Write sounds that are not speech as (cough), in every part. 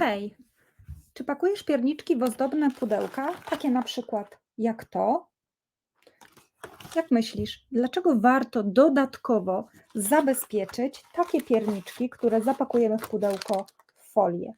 Hej, czy pakujesz pierniczki w ozdobne pudełka, takie na przykład jak to? Jak myślisz, dlaczego warto dodatkowo zabezpieczyć takie pierniczki, które zapakujemy w pudełko w folię?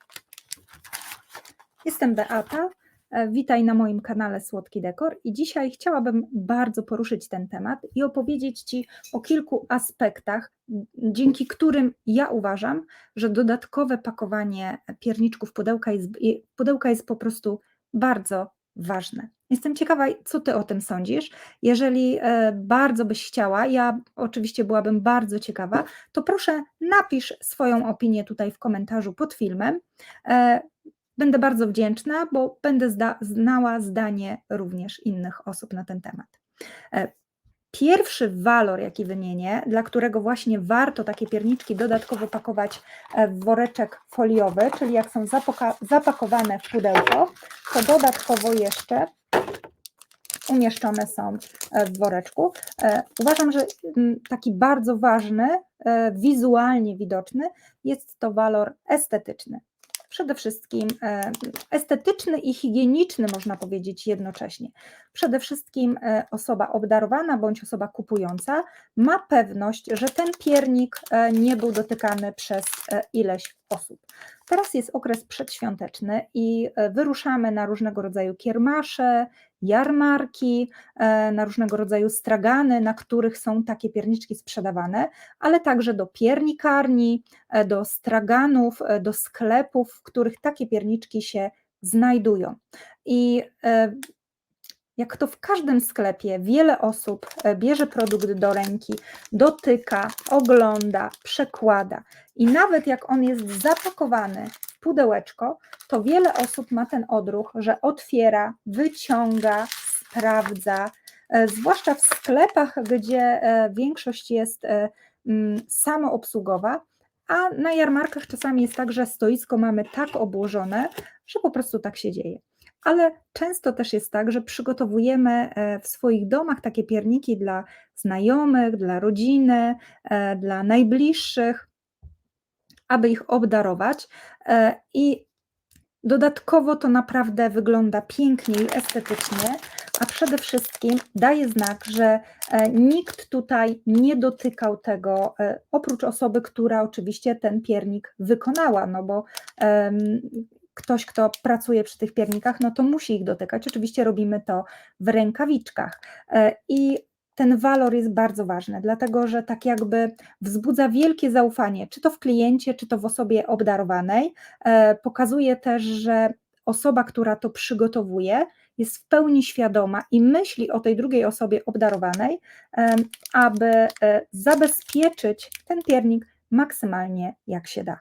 Jestem Beata. E, Witaj na moim kanale Słodki Dekor i dzisiaj chciałabym bardzo poruszyć ten temat i opowiedzieć Ci o kilku aspektach, dzięki którym ja uważam, że dodatkowe pakowanie pierniczków pudełka jest, pudełka jest po prostu bardzo ważne. Jestem ciekawa, co Ty o tym sądzisz. Jeżeli e, bardzo byś chciała, ja oczywiście byłabym bardzo ciekawa, to proszę napisz swoją opinię tutaj w komentarzu pod filmem. Będę bardzo wdzięczna, bo będę zda- znała zdanie również innych osób na ten temat. E, Pierwszy walor, jaki wymienię, dla którego właśnie warto takie pierniczki dodatkowo pakować e, w woreczek foliowy, czyli jak są zapakowane w pudełko, to dodatkowo jeszcze umieszczone są e, w woreczku. Uważam, że mm, taki bardzo ważny, wizualnie widoczny jest to walor estetyczny. Przede wszystkim e, estetyczny i higieniczny, można powiedzieć jednocześnie. Przede wszystkim e, osoba obdarowana bądź osoba kupująca ma pewność, że ten piernik e, nie był dotykany przez ileś osób. Teraz jest okres przedświąteczny i wyruszamy na różnego rodzaju kiermasze, jarmarki, e, na różnego rodzaju stragany, na których są takie pierniczki sprzedawane, ale także do piernikarni, e, do straganów, e, do sklepów, w których takie pierniczki się znajdują. I jak to w każdym sklepie, wiele osób bierze produkt do ręki, dotyka, ogląda, przekłada. I nawet jak on jest zapakowany pudełeczko, to wiele osób ma ten odruch, że otwiera, wyciąga, sprawdza. e, Zwłaszcza w sklepach, gdzie e, większość jest e, mm, samoobsługowa, a na jarmarkach czasami jest tak, że stoisko mamy tak obłożone, że po prostu tak się dzieje ale często też jest tak, że przygotowujemy w swoich domach takie pierniki dla znajomych, dla rodziny, dla najbliższych, aby ich obdarować. e, I dodatkowo to naprawdę wygląda pięknie i estetycznie, a przede wszystkim daje znak, że e, nikt tutaj nie dotykał tego, e, oprócz osoby, która oczywiście ten piernik wykonała, no bo ktoś, kto pracuje przy tych piernikach, no to musi ich dotykać. Oczywiście robimy to w rękawiczkach. I ten walor jest bardzo ważny, dlatego że tak jakby wzbudza wielkie zaufanie, czy to w kliencie, czy to w osobie obdarowanej. E, Pokazuje też, że osoba, która to przygotowuje, jest w pełni świadoma i myśli o tej drugiej osobie obdarowanej, aby e, zabezpieczyć ten piernik maksymalnie jak się da.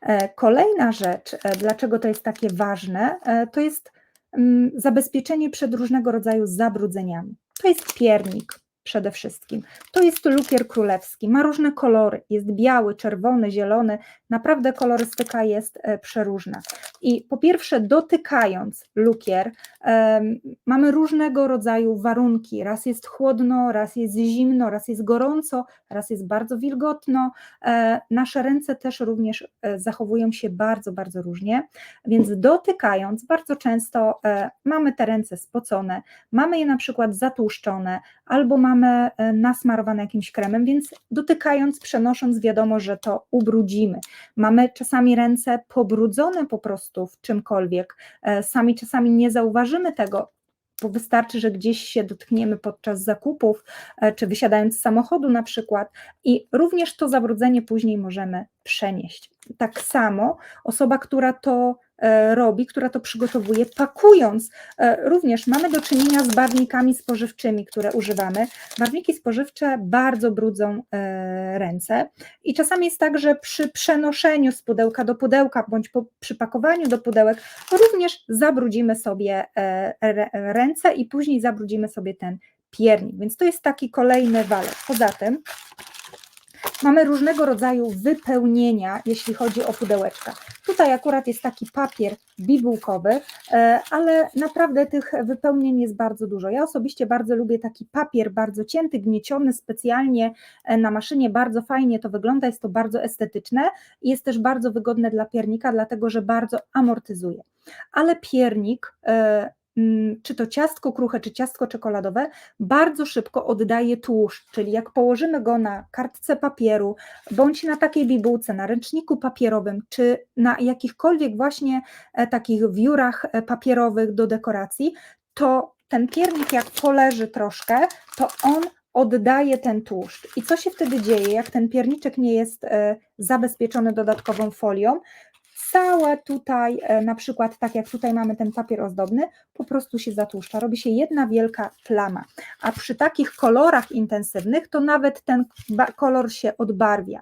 E, Kolejna rzecz, dlaczego to jest takie ważne, to jest mm, zabezpieczenie przed różnego rodzaju zabrudzeniami. To jest piernik przede wszystkim. To jest lukier królewski, ma różne kolory. Jest biały, czerwony, zielony. Naprawdę kolorystyka jest e, przeróżna. I po pierwsze, dotykając lukier, mamy różnego rodzaju warunki. Raz jest chłodno, raz jest zimno, raz jest gorąco, raz jest bardzo wilgotno. E, Nasze ręce też również e, zachowują się bardzo, bardzo różnie, więc dotykając, bardzo często mamy te ręce spocone, mamy je na przykład zatłuszczone, albo mamy e, nasmarowane jakimś kremem, więc dotykając, przenosząc, wiadomo, że to ubrudzimy. Mamy czasami ręce pobrudzone po prostu w czymkolwiek, e, sami czasami nie zauważymy tego, bo wystarczy, że gdzieś się dotkniemy podczas zakupów, e, czy wysiadając z samochodu na przykład, i również to zabrudzenie później możemy przenieść. Tak samo osoba, która to robi, która to przygotowuje, pakując, e, również mamy do czynienia z barwnikami spożywczymi, które używamy. Barwniki spożywcze bardzo brudzą e, ręce i czasami jest tak, że przy przenoszeniu z pudełka do pudełka bądź po, przy pakowaniu do pudełek również zabrudzimy sobie e, ręce i później zabrudzimy sobie ten piernik, więc to jest taki kolejny walor. Poza tym mamy różnego rodzaju wypełnienia, jeśli chodzi o pudełeczka. Tutaj akurat jest taki papier bibułkowy, e, ale naprawdę tych wypełnień jest bardzo dużo. Ja osobiście bardzo lubię taki papier bardzo cięty, gnieciony specjalnie e, na maszynie, bardzo fajnie to wygląda, jest to bardzo estetyczne jest też bardzo wygodne dla piernika, dlatego że bardzo amortyzuje. Ale piernik e, czy to ciastko kruche, czy ciastko czekoladowe, bardzo szybko oddaje tłuszcz, czyli jak położymy go na kartce papieru, bądź na takiej bibułce, na ręczniku papierowym, czy na jakichkolwiek właśnie e, takich wiórach e, papierowych do dekoracji, to ten piernik jak poleży troszkę, to on oddaje ten tłuszcz. I co się wtedy dzieje, jak ten pierniczek nie jest e, zabezpieczony dodatkową folią? Całe tutaj, e, na przykład tak jak tutaj mamy ten papier ozdobny, po prostu się zatłuszcza, robi się jedna wielka plama. A przy takich kolorach intensywnych to nawet ten kolor się odbarwia.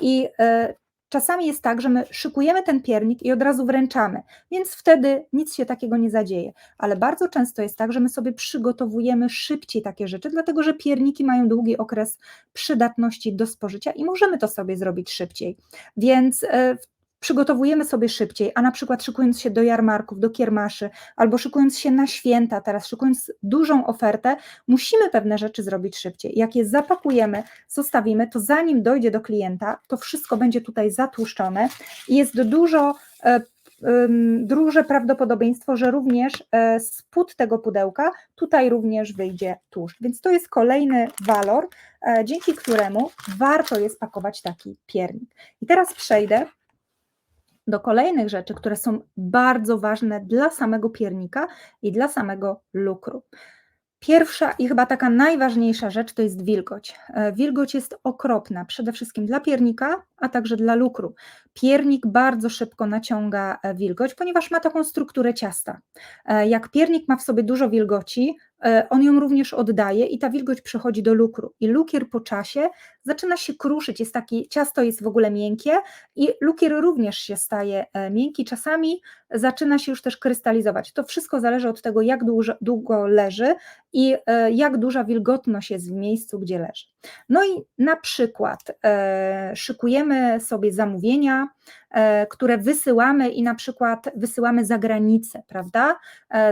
I e, Czasami jest tak, że my szykujemy ten piernik i od razu wręczamy, więc wtedy nic się takiego nie zadzieje. Ale bardzo często jest tak, że my sobie przygotowujemy szybciej takie rzeczy, dlatego że pierniki mają długi okres przydatności do spożycia i możemy to sobie zrobić szybciej. Więc e, w przygotowujemy sobie szybciej, a na przykład szykując się do jarmarków, do kiermaszy, albo szykując się na święta, teraz szykując dużą ofertę, musimy pewne rzeczy zrobić szybciej. Jak je zapakujemy, zostawimy, to zanim dojdzie do klienta, to wszystko będzie tutaj zatłuszczone i jest dużo e, duże prawdopodobieństwo, że również e, spód tego pudełka tutaj również wyjdzie tłuszcz. Więc to jest kolejny walor, e, dzięki któremu warto jest pakować taki piernik. I teraz przejdę do kolejnych rzeczy, które są bardzo ważne dla samego piernika i dla samego lukru. Pierwsza i chyba taka najważniejsza rzecz to jest wilgoć. E, wilgoć jest okropna, przede wszystkim dla piernika, a także dla lukru. Piernik bardzo szybko naciąga e, wilgoć, ponieważ ma taką strukturę ciasta. E, jak piernik ma w sobie dużo wilgoci, on ją również oddaje i ta wilgoć przechodzi do lukru. I lukier po czasie zaczyna się kruszyć, jest taki, ciasto jest w ogóle miękkie i lukier również się staje e, miękki, czasami zaczyna się już też krystalizować. To wszystko zależy od tego, jak długo, długo leży i e, jak duża wilgotność jest w miejscu, gdzie leży. No i na przykład e, szykujemy sobie zamówienia, które wysyłamy i na przykład wysyłamy za granicę, prawda?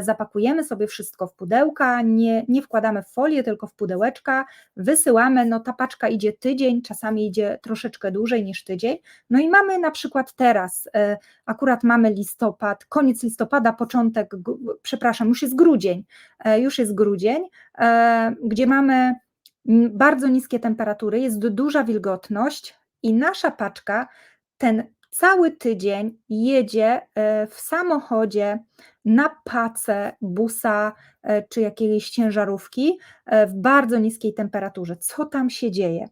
Zapakujemy sobie wszystko w pudełka, nie, nie wkładamy w folię, tylko w pudełeczka, wysyłamy, no ta paczka idzie tydzień, czasami idzie troszeczkę dłużej niż tydzień, no i mamy na przykład teraz, e, akurat mamy listopad, koniec listopada, początek, przepraszam, już jest grudzień, e, już jest grudzień, e, gdzie mamy bardzo niskie temperatury, jest duża wilgotność i nasza paczka ten cały tydzień jedzie w samochodzie na pacę busa czy jakiejś ciężarówki w bardzo niskiej temperaturze. Co tam się dzieje?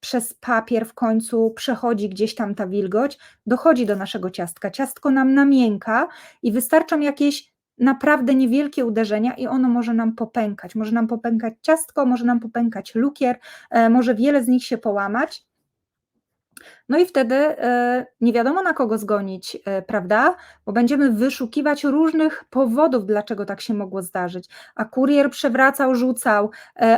Przez papier w końcu przechodzi gdzieś tam ta wilgoć, dochodzi do naszego ciastka. Ciastko nam namięka i wystarczą jakieś naprawdę niewielkie uderzenia i ono może nam popękać. Może nam popękać ciastko, może nam popękać lukier, e, może wiele z nich się połamać. No i wtedy e, nie wiadomo na kogo zgonić, e, prawda? Bo będziemy wyszukiwać różnych powodów, dlaczego tak się mogło zdarzyć. A kurier przewracał, rzucał,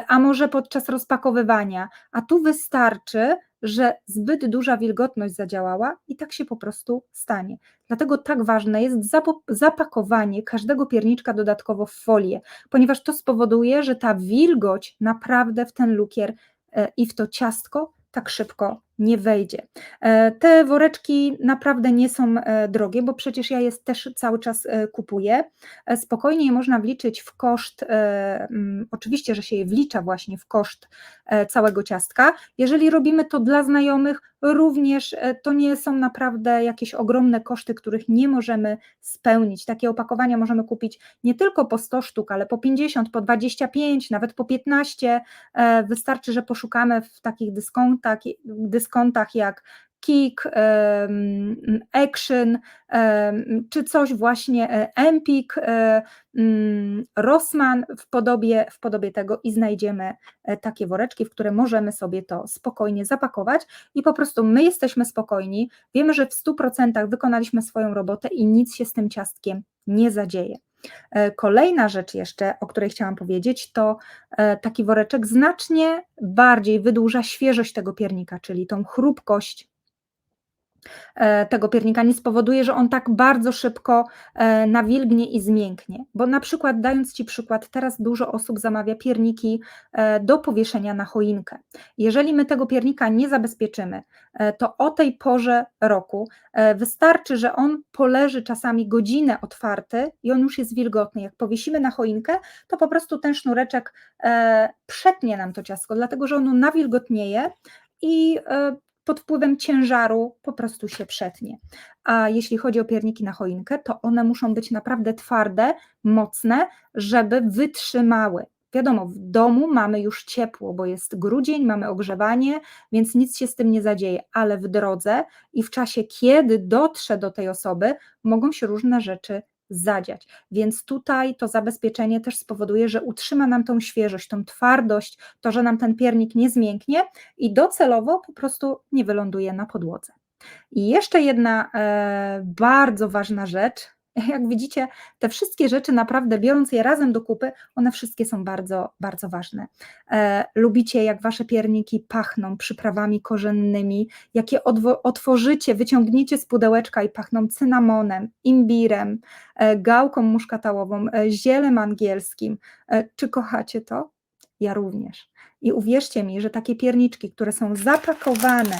a może podczas rozpakowywania. A tu wystarczy, że zbyt duża wilgotność zadziałała i tak się po prostu stanie. Dlatego tak ważne jest zapakowanie każdego pierniczka dodatkowo w folię, ponieważ to spowoduje, że ta wilgoć naprawdę w ten lukier e, i w to ciastko tak szybko nie wejdzie. E, te woreczki naprawdę nie są e, drogie, bo przecież ja je też cały czas e, kupuję. Spokojnie je można wliczyć w koszt, oczywiście, że się je wlicza właśnie w koszt całego ciastka. Jeżeli robimy to dla znajomych, również to nie są naprawdę jakieś ogromne koszty, których nie możemy spełnić. Takie opakowania możemy kupić nie tylko po 100 sztuk, ale po 50, po 25, nawet po 15. Wystarczy, że poszukamy w takich dyskontach, dyskontach kontach jak Kik, Action, czy coś właśnie e, Empik, e, mm, Rossmann w podobie, w podobie tego i znajdziemy e, takie woreczki, w które możemy sobie to spokojnie zapakować i po prostu my jesteśmy spokojni, wiemy, że w 100% wykonaliśmy swoją robotę i nic się z tym ciastkiem nie zadzieje. E, kolejna rzecz jeszcze, o której chciałam powiedzieć, to e, taki woreczek znacznie bardziej wydłuża świeżość tego piernika, czyli tą chrupkość tego piernika nie spowoduje, że on tak bardzo szybko e, nawilgnie i zmięknie. Bo na przykład, dając Ci przykład, teraz dużo osób zamawia pierniki e, do powieszenia na choinkę. Jeżeli my tego piernika nie zabezpieczymy, to o tej porze roku wystarczy, że on poleży czasami godzinę otwarty i on już jest wilgotny. Jak powiesimy na choinkę, to po prostu ten sznureczek przetnie nam to ciastko, dlatego że ono nawilgotnieje i pod wpływem ciężaru po prostu się przetnie. A jeśli chodzi o pierniki na choinkę, to one muszą być naprawdę twarde, mocne, żeby wytrzymały. Wiadomo, w domu mamy już ciepło, bo jest grudzień, mamy ogrzewanie, więc nic się z tym nie zadzieje, ale w drodze i w czasie, kiedy dotrze do tej osoby, mogą się różne rzeczy zadziać. Więc tutaj to zabezpieczenie też spowoduje, że utrzyma nam tą świeżość, tą twardość, to, że nam ten piernik nie zmięknie i docelowo po prostu nie wyląduje na podłodze. I jeszcze jedna e, bardzo ważna rzecz, (laughs) jak widzicie, te wszystkie rzeczy naprawdę biorąc je razem do kupy, one wszystkie są bardzo, bardzo ważne. E, lubicie, jak wasze pierniki pachną przyprawami korzennymi, jakie otworzycie, wyciągniecie z pudełeczka i pachną cynamonem, imbirem, e, gałką muszkatałową, e, zielem angielskim. E, czy kochacie to? Ja również. I uwierzcie mi, że takie pierniczki, które są zapakowane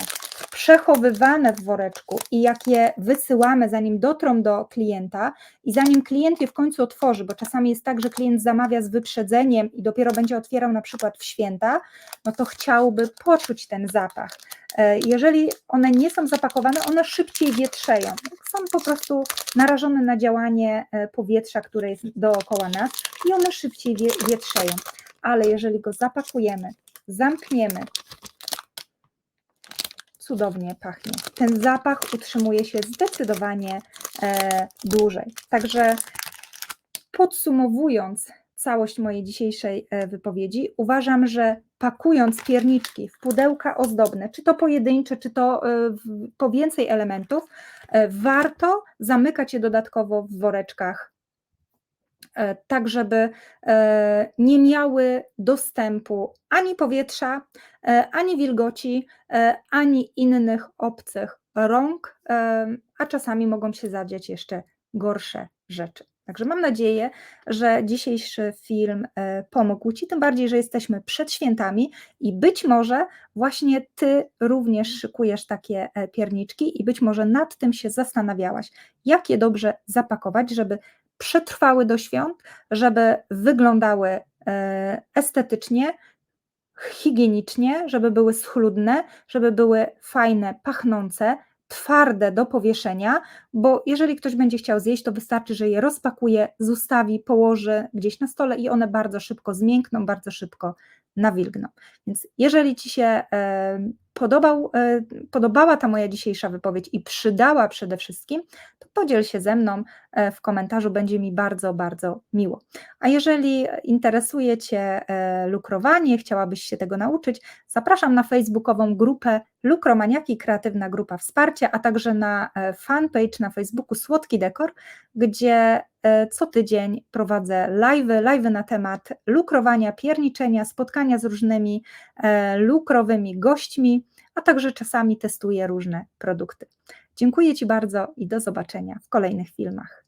przechowywane w woreczku i jak je wysyłamy, zanim dotrą do klienta i zanim klient je w końcu otworzy, bo czasami jest tak, że klient zamawia z wyprzedzeniem i dopiero będzie otwierał na przykład w święta, no to chciałby poczuć ten zapach. E, jeżeli one nie są zapakowane, one szybciej wietrzeją. Są po prostu narażone na działanie e, powietrza, które jest dookoła nas i one szybciej wietrzeją. Ale jeżeli go zapakujemy, zamkniemy, cudownie pachnie. Ten zapach utrzymuje się zdecydowanie e, dłużej. Także podsumowując całość mojej dzisiejszej e, wypowiedzi, uważam, że pakując pierniczki w pudełka ozdobne, czy to pojedyncze, czy to e, po więcej elementów, e, warto zamykać je dodatkowo w woreczkach tak żeby e, nie miały dostępu ani powietrza, e, ani wilgoci, ani innych obcych rąk, a czasami mogą się zadziać jeszcze gorsze rzeczy. Także mam nadzieję, że dzisiejszy film pomógł Ci, tym bardziej, że jesteśmy przed świętami i być może właśnie Ty również szykujesz takie pierniczki i być może nad tym się zastanawiałaś, jak je dobrze zapakować, żeby przetrwały do świąt, żeby wyglądały e, estetycznie, higienicznie, żeby były schludne, żeby były fajne, pachnące, twarde do powieszenia, bo jeżeli ktoś będzie chciał zjeść, to wystarczy, że je rozpakuje, zostawi, położy gdzieś na stole i one bardzo szybko zmiękną, bardzo szybko nawilgną. Więc jeżeli Ci się e, podobał, e, podobała ta moja dzisiejsza wypowiedź i przydała przede wszystkim, to podziel się ze mną e, w komentarzu, będzie mi bardzo, bardzo miło. A jeżeli interesuje Cię lukrowanie, chciałabyś się tego nauczyć, zapraszam na facebookową grupę Lukromaniaki, kreatywna grupa wsparcia, a także na fanpage na Facebooku Słodki Dekor, gdzie E, co tydzień prowadzę live, live na temat lukrowania, pierniczenia, spotkania z różnymi e, lukrowymi gośćmi, a także czasami testuję różne produkty. Dziękuję Ci bardzo i do zobaczenia w kolejnych filmach.